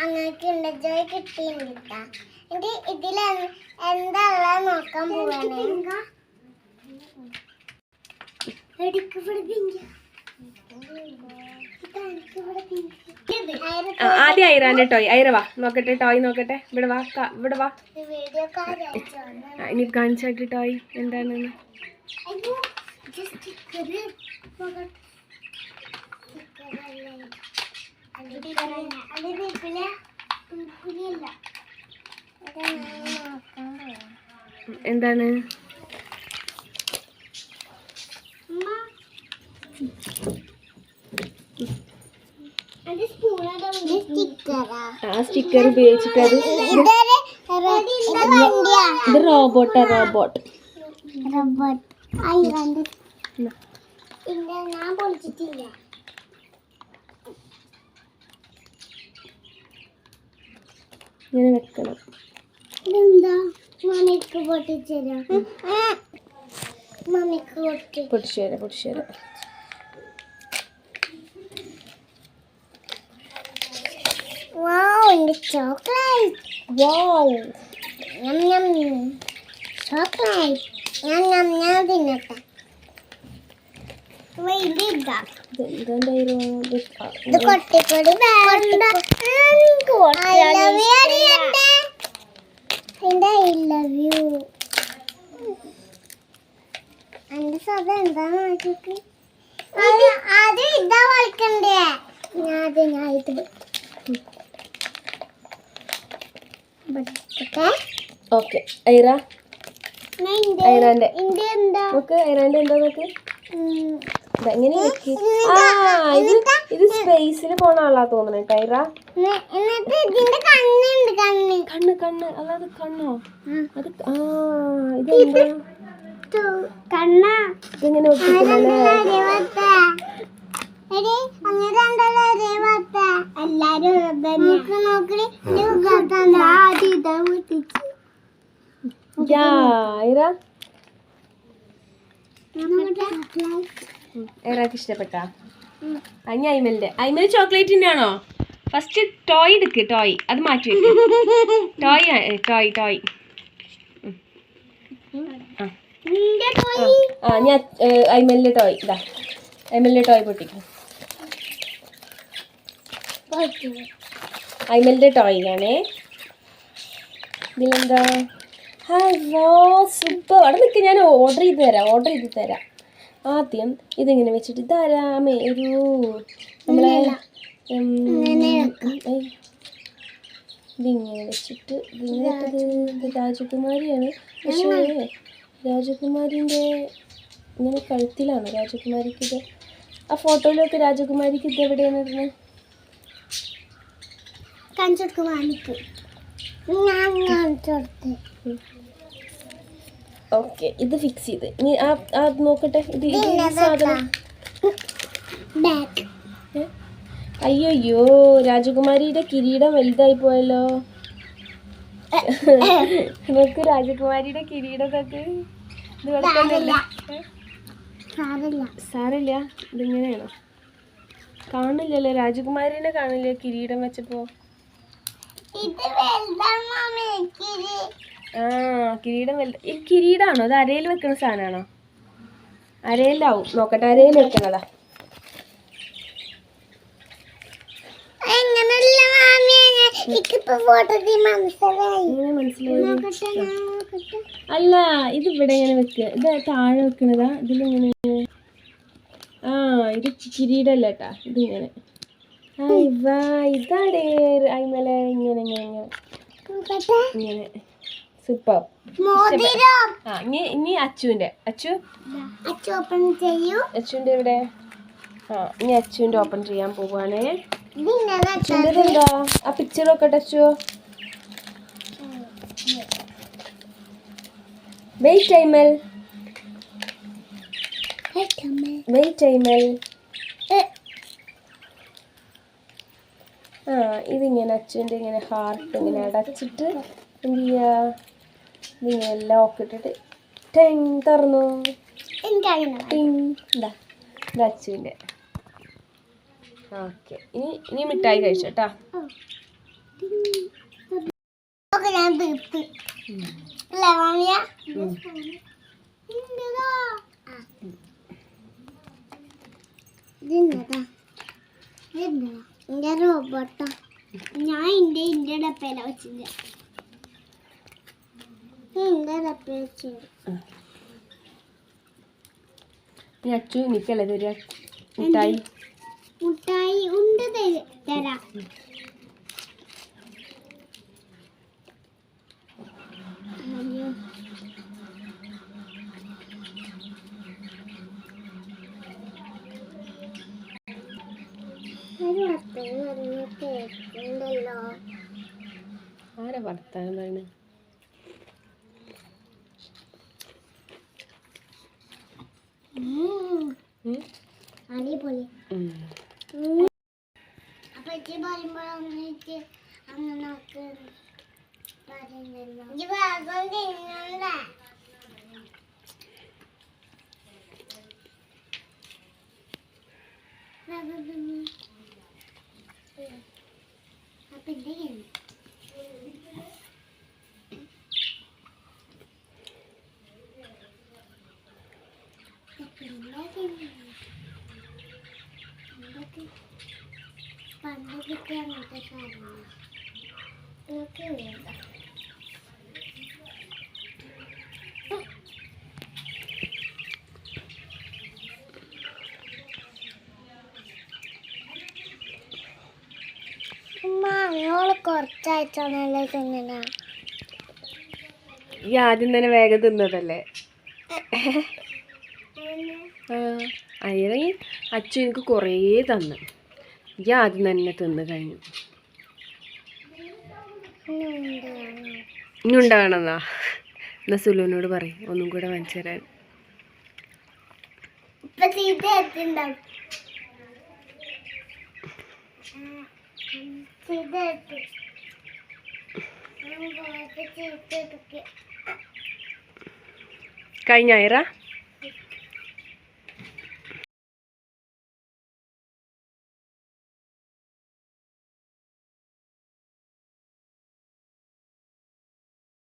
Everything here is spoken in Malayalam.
അങ്ങനെ കിണ്ടർ ജോയ് കിട്ടിയിട്ടുണ്ട് എന്നിട്ട് ഇതിൽ എന്താ നോക്കാൻ പോവാണ്. ആദ്യം ഐറാന്റെ ടോയ്. ഐറ വാ. നോക്കട്ടെ ടോയ് നോക്കട്ടെ. ഇവിടെ വാ ഇവിടെ വാ. ഇനി കാണിച്ചായിട്ട് ടോയ് എന്താണെന്ന്? അയ്യോ ഇത് സ്റ്റിക്കർ അത് വീട്ടിലല്ല വീട്ടിലല്ല നോക്കാൻ പോവാം ഉം, എന്താണ്? ആ സ്റ്റിക്കർ ഉപയോഗിച്ചിട്ട് അത് ഇത് റോബോട്ടാ റോബോട്ട്. ഞാൻ പൊളിച്ചിട്ടില്ല. ഇങ്ങനെ വെക്കണം. ഇതെന്താ? മമ്മിക്ക് പൊട്ടിച്ചേരാം മമ്മിക്ക് പൊട്ടി Wow, ini coklat. Wow. Yum yum. coklat. Yum yum yum dinata. എന്റെ ഐ ലവ് യു എന്റെ സ്വതം എന്താ നോക്കിക്ക് അത് ഇതാ കളിക്കണ്ടേ ഞാൻ അത് ഞാൻ ഇത് ഓക്കെ ഐറ എന്താ? നോക്ക് ഐറാന്റെ എന്താ നോക്ക്. ഇങ്ങനെ വെക്ക്. ആ ഇത് ഇത് സ്പേസിൽ പോണ ആളാ തോന്നണ കണ്ണുണ്ട് കണ്ണ്. കണ്ണ് അല്ല അല്ലാതെ കണ്ണോ? അത് ആ ഇതെന്താ? കണ്ണ. ഇതിങ്ങനെ ഒട്ടിക്കുന്നല്ലേ യാ ഐറ ഐറാക്ക് ഇഷ്ടപ്പെട്ടാ? അഞ്ഞ അയ്മലിന്റെ. ഐമൽ ചോക്ലേറ്റിന്റെ ആണോ? ഫസ്റ്റ് ടോയ് എടുക്ക് ടോയ് അത് മാറ്റി വെക്ക്. ടോയ് ടോയ് ടോയ് ആ. ഞാൻ അയ്മലിന്റെ ടോയ് ഇതാ. അയ്മലിന്റെ ടോയ് പൊട്ടിക്കും. അയ്മലിന്റെ ടോയ് ആണേ. ഇതിലെന്താ? ഹലോ സൂപ്പർ അവിടെ നിൽക്ക് ഞാൻ ഓർഡർ ചെയ്ത് തരാം ഓർഡർ ചെയ്ത് തരാം. ആദ്യം ഇതിങ്ങനെ വെച്ചിട്ട് തരാമേ ഒരു നമ്മളെ. ഇതിങ്ങനെ വെച്ചിട്ട് ഇതിങ്ങനെ രാജകുമാരിയാണ്. പക്ഷേ രാജകുമാരിന്റെ ഇങ്ങനെ കഴുത്തിലാണ് രാജകുമാരിക്ക് ഇത്. ആ ഫോട്ടോയിലൊക്കെ രാജകുമാരിക്ക് ഇത് എവിടെയാണ് ഇരുന്നത് ഓക്കെ ഇത് ഫിക്സ് ചെയ്ത്. ഇനി ആ ആ നോക്കട്ടെ. ഇത് സാധനം? ഏ? രാജകുമാരിയുടെ കിരീടം വലുതായി പോയല്ലോ. നോക്ക് രാജകുമാരിയുടെ കിരീടം സാറില്ല ഇത് സാരമില്ല ഇതിങ്ങനെയാണോ? കാണില്ലല്ലോ രാജകുമാരിനെ കാണില്ല കിരീടം വെച്ചപ്പോ? ഇത് ആ കിരീടം വലുത്. ഈ കിരീടാണോ? അത് അരയിൽ വെക്കുന്ന സാധനമാണോ? അരയിലാവും. നോക്കട്ടെ അരയിൽ വെക്കണതാ. അല്ല ഇത് ഇവിടെ ഇങ്ങനെ വെക്കുക ഇത് താഴെ വെക്കണതാ. ഇതിലിങ്ങനെ ആ ഇത് കിരീടല്ല കേട്ടാ. ഇതിങ്ങനെ. ഇതാടേ. അയ്മല ഇങ്ങനെ ഇങ്ങനെ ഇങ്ങനെ. ഇങ്ങനെ സൂപ്പർ ആ ഇനി ഇനി അച്ചുവിന്റെ അച്ചു അച്ഛൻ ഓപ്പൺ ചെയ്യൂ അച്ചുവിന്റെ ഇവിടെ. ആ ഇനി അച്ചുവിന്റെ ഓപ്പൺ ചെയ്യാൻ പോവാണ്. ഇതിന്റെ അച്ചുവിന്റെ എന്താ ആ പിക്ചർ നോക്കട്ടെ അച്ചു. വെയിറ്റ് ടൈമൽ വെയിറ്റ് ടൈമൽ ആ ഇതിങ്ങനെ അച്ഛന്റെ ഇങ്ങനെ ഹാർട്ട് ഇങ്ങനെ അടച്ചിട്ട് എന്ത് ചെയ്യുക ഇതിങ്ങനെ ലോക്ക് ഇട്ടിട്ട് ടെങ് തുറന്നു. ഇതാ ഇത് അച്ചുവിന്റെ ഓക്കെ ഇനി ഇനി മിഠായി കഴിച്ചോട്ടാ ഇതെന്നതാ ഇതെന്നതാ എന്റെ റോബോട്ടാ. ഞാൻ എന്റെ എന്റെ ഡപ്പയില വെച്ചില്ല എന്റെ ഡപ്പയിൽ വെച്ചില്ല ഇനി അച്ചു നിക്കല്ലേ തരിക? മിഠായി. മുട്ടായി ഉണ്ട് തര- തരാം. അയ്യോ. ഒരു വർത്തമാനം പറഞ്ഞ്. ആരാ വർത്താനം പറയണേ? അടിപൊളി ഉം. ഉം. അപ്പൊ ഇജ്ജ് പറയുമ്പോഴൊന്നിച്ച് അന്ന് നോക്ക് പറയുന്നല്ലോ ഇജ്ജ് ഭാഗം തിന്നണ്ട ഭാഗം തിന്ന്. അപ്പൊ എന്റെ കയ്യിൽ പണ്ട് കിട്ടിയ കൊറച്ചായിട്ടാണല്ലേ തിന്നണ. ഈ ആദ്യം തന്നെ വേഗം തിന്നതല്ലേ? ആ അച്ഛൻ എനിക്ക് കുറേ തന്നു. ഈ ആദ്യം തന്നെ തിന്ന് കഴിഞ്ഞു. ഇനി ഉണ്ടാകണമെന്നാ എന്നാ സുലുവിനോട് പറയും ഒന്നും കൂടെ വാങ്ങിച്ചു തരാൻ. ഇപ്പൊ ചീത്ത എത്തുണ്ടാവും കഴിഞ്ഞ അയറ